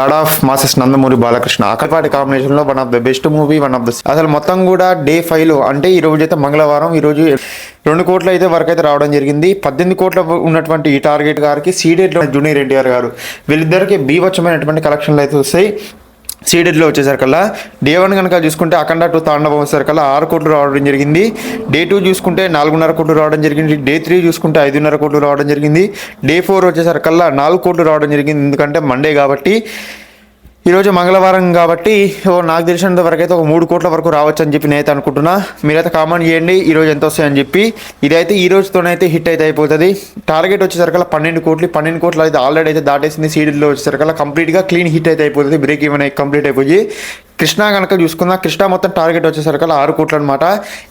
God of masses Nandamuri Balakrishna అక్కపాటి కాంబినేషన్లో one of the best movie one of the అసలు మొత్తం కూడా day ఫైవ్లో అంటే ఈ రోజు అయితే మంగళవారం ఈ రోజు రెండు కోట్ల అయితే వరకు అయితే రావడం జరిగింది. పద్దెనిమిది కోట్ల ఉన్నటువంటి ఈ టార్గెట్ గారికి సీడెడ్ జూనియర్ ఎన్టీఆర్ గారు వీళ్ళిద్దరికి బీభత్సమైనటువంటి కలెక్షన్లు అయితే వస్తాయి. సీడెడ్లో వచ్చేసరికల్లా డే వన్ కనుక చూసుకుంటే అఖండ టూ తాండవం వచ్చేసరికల్లా ఆరు కోట్లు రావడం జరిగింది. డే టూ చూసుకుంటే నాలుగున్నర కోట్లు రావడం జరిగింది. డే త్రీ చూసుకుంటే ఐదున్నర కోట్లు రావడం జరిగింది. డే ఫోర్ వచ్చేసరికల్లా నాలుగు కోట్లు రావడం జరిగింది. ఎందుకంటే మండే కాబట్టి ఈరోజు మంగళవారం కాబట్టి ఓ నాకు తెలిసినంత వరకు అయితే ఒక మూడు కోట్ల వరకు రావచ్చు అని చెప్పి నేనైతే అనుకుంటున్నా. మీరైతే కామెంట్ చేయండి ఈరోజు ఎంత వస్తాయని చెప్పి. ఇదైతే ఈ రోజుతోనైతే హిట్ అయితే అయిపోతుంది. టార్గెట్ వచ్చేసరికల్లా పన్నెండు కోట్లు పన్నెండు కోట్లు అయితే ఆల్రెడీ అయితే దాటేసింది. సీడీలో వచ్చేసరికల్లా కంప్లీట్గా క్లీన్ హిట్ అయితే అయిపోతుంది. బ్రేక్ ఈవెన్ కంప్లీట్ అయిపోయి కృష్ణ కనుక చూసుకున్నా కృష్ణ మొత్తం టార్గెట్ వచ్చేసరికి ఆరు కోట్లు అనమాట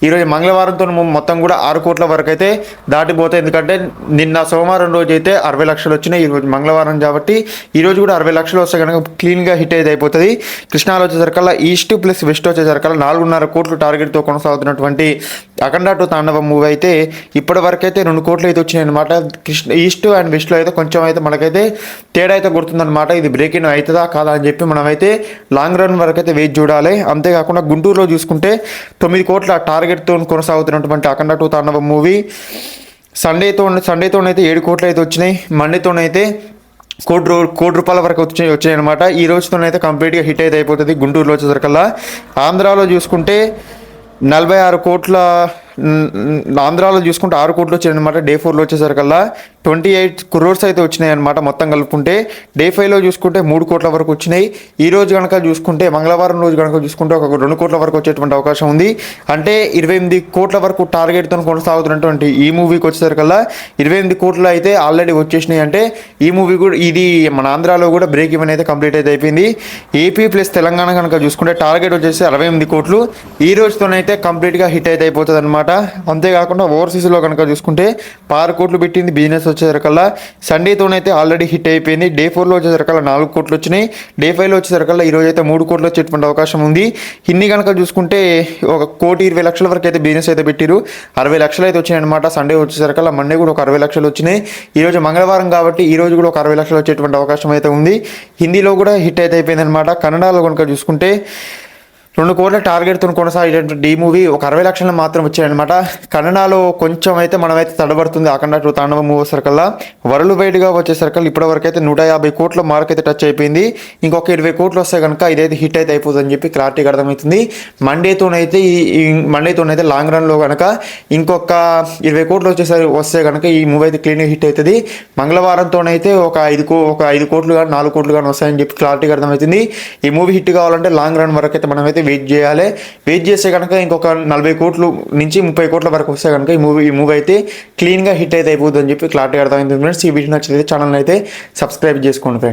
ఈరోజు మంగళవారంతో మొత్తం కూడా ఆరు కోట్ల వరకు అయితే దాటిపోతాయి ఎందుకంటే నిన్న సోమవారం రోజు అయితే అరవై లక్షలు వచ్చినాయి ఈరోజు మంగళవారం కాబట్టి ఈరోజు కూడా అరవై లక్షలు వస్తే కనుక క్లీన్గా హిట్ అయితే అయిపోతుంది. కృష్ణాలో వచ్చేసరికల్లా ఈస్ట్ ప్లస్ వెస్ట్ వచ్చేసరికల్లా నాలుగున్నర కోట్లు టార్గెట్తో కొనసాగుతున్నటువంటి అఖండ టు తాండవ మూవీ అయితే ఇప్పటి వరకు అయితే రెండు కోట్లు అయితే వచ్చినాయి అనమాట కృష్ణ ఈస్ట్ అండ్ వెస్ట్లో అయితే కొంచెం అయితే మనకైతే తేడా అయితే గుర్తుందనమాట ఇది బ్రేక్ ఇన్ అవుతుందా కాదా అని చెప్పి మనమైతే లాంగ్ రన్ వరకు అయితే వెయిట్ చూడాలి. అంతేకాకుండా గుంటూరులో చూసుకుంటే తొమ్మిది కోట్ల టార్గెట్తో కొనసాగుతున్నటువంటి అఖండ టూ తాండవ మూవీ. సండేతో సండేతోనైతే ఏడు కోట్లు అయితే వచ్చినాయి. మండేతోనైతే కోటి రూ కోటి రూపాయల వరకు వచ్చాయి వచ్చాయి అనమాట ఈ రోజుతోనైతే కంప్లీట్గా హిట్ అయితే అయిపోతుంది గుంటూరులో వచ్చేసరికల్లా. ఆంధ్రాలో చూసుకుంటే నలభై ఆరు కోట్ల ఆంధ్రాలో చూసుకుంటే ఆరు కోట్లు వచ్చాయి అనమాట డే ఫోర్లో వచ్చేసరికల్లా ట్వంటీ ఎయిట్ క్రోర్స్ అయితే వచ్చినాయి అనమాట మొత్తం కలుపుకుంటే. డే ఫైవ్లో చూసుకుంటే మూడు కోట్ల వరకు వచ్చినాయి. ఈ రోజు కనుక చూసుకుంటే మంగళవారం రోజు కనుక చూసుకుంటే ఒక రెండు కోట్ల వరకు వచ్చేటువంటి అవకాశం ఉంది. అంటే ఇరవై ఎనిమిది కోట్ల వరకు టార్గెట్తో కొనసాగుతున్నటువంటి ఈ మూవీకి వచ్చేసరికల్లా ఇరవై ఎనిమిది కోట్లు అయితే ఆల్రెడీ వచ్చేసినాయి. అంటే ఈ మూవీ కూడా ఇది మన ఆంధ్రాలో కూడా బ్రేక్ ఈవెన్ అయితే కంప్లీట్ అయితే అయిపోయింది. ఏపీ ప్లస్ తెలంగాణ కనుక చూసుకుంటే టార్గెట్ వచ్చేసి అరవై ఎనిమిది కోట్లు. ఈ రోజుతోనైతే కంప్లీట్గా హిట్ అయితే అయిపోతుంది అనమాట అంతేకాకుండా ఓవర్సీస్లో కనుక చూసుకుంటే ఆరు కోట్లు పెట్టింది బిజినెస్ వచ్చేసరికల్లా సండేతోనైతే ఆల్రెడీ హిట్ అయిపోయింది. డే ఫోర్లో వచ్చేసరికల్లా నాలుగు కోట్లు వచ్చినాయి. డే ఫైవ్లో వచ్చేసరికల్లా ఈరోజు అయితే మూడు కోట్లు వచ్చేటువంటి అవకాశం ఉంది. హిందీ కనుక చూసుకుంటే ఒక కోటి ఇరవై లక్షల వరకు అయితే బిజినెస్ అయితే పెట్టిరు. అరవై లక్షలు అయితే వచ్చినాయి అనమాట సండే వచ్చేసరికల్లా మండే కూడా ఒక అరవై లక్షలు వచ్చినాయి. ఈ రోజు మంగళవారం కాబట్టి ఈరోజు కూడా ఒక అరవై లక్షలు వచ్చేటువంటి అవకాశం అయితే ఉంది. హిందీలో కూడా హిట్ అయితే అయిపోయింది అనమాట కన్నడలో కనుక చూసుకుంటే రెండు కోట్ల టార్గెట్తో కొనసాగేటువంటి డీ మూవీ ఒక అరవై లక్షలు మాత్రం వచ్చాయన్నమాట. కన్నడలో కొంచెం అయితే మనమైతే తడబడుతుంది అఖండ టూ తాండవ మూవీ సరికల్లా. వరలు బయటగా వచ్చేసరికల్లా ఇప్పటి వరకు అయితే నూట యాభై కోట్ల మార్క్ అయితే టచ్ అయిపోయింది. ఇంకొక ఇరవై కోట్లు వస్తే కనుక ఇదైతే హిట్ అయితే అయిపోతుంది అని చెప్పి క్లారిటీగా అర్థమవుతుంది. మండేతోనైతే ఈ ఈ మండేతోనైతే లాంగ్ రన్లో కనుక ఇంకొక ఇరవై కోట్లు వచ్చేసరి వస్తే కనుక ఈ మూవీ అయితే క్లీన్గా హిట్ అవుతుంది మంగళవారంతోనైతే ఒక ఐదు కో ఒక ఐదు కోట్లు కానీ నాలుగు కోట్లు కానీ వస్తాయని చెప్పి క్లారిటీగా అర్థమవుతుంది. ఈ మూవీ హిట్ కావాలంటే లాంగ్ రన్ వరకు అయితే మనమైతే వెయిట్ చేయాలి. వెయిట్ చేస్తే కనుక ఇంకొక నలభై కోట్లు నుంచి ముప్పై కోట్ల వరకు వస్తే కనుక ఈ మూవీ ఈ మూవీ అయితే క్లీన్గా హిట్ అయితే అయిపోతుంది అని చెప్పి క్లారిటీ అర్థమైంది. ఫ్రెండ్స్ ఈ వీడియో నచ్చితే ఛానల్ అయితే సబ్స్క్రైబ్ చేసుకోండి ఫ్రెండ్స్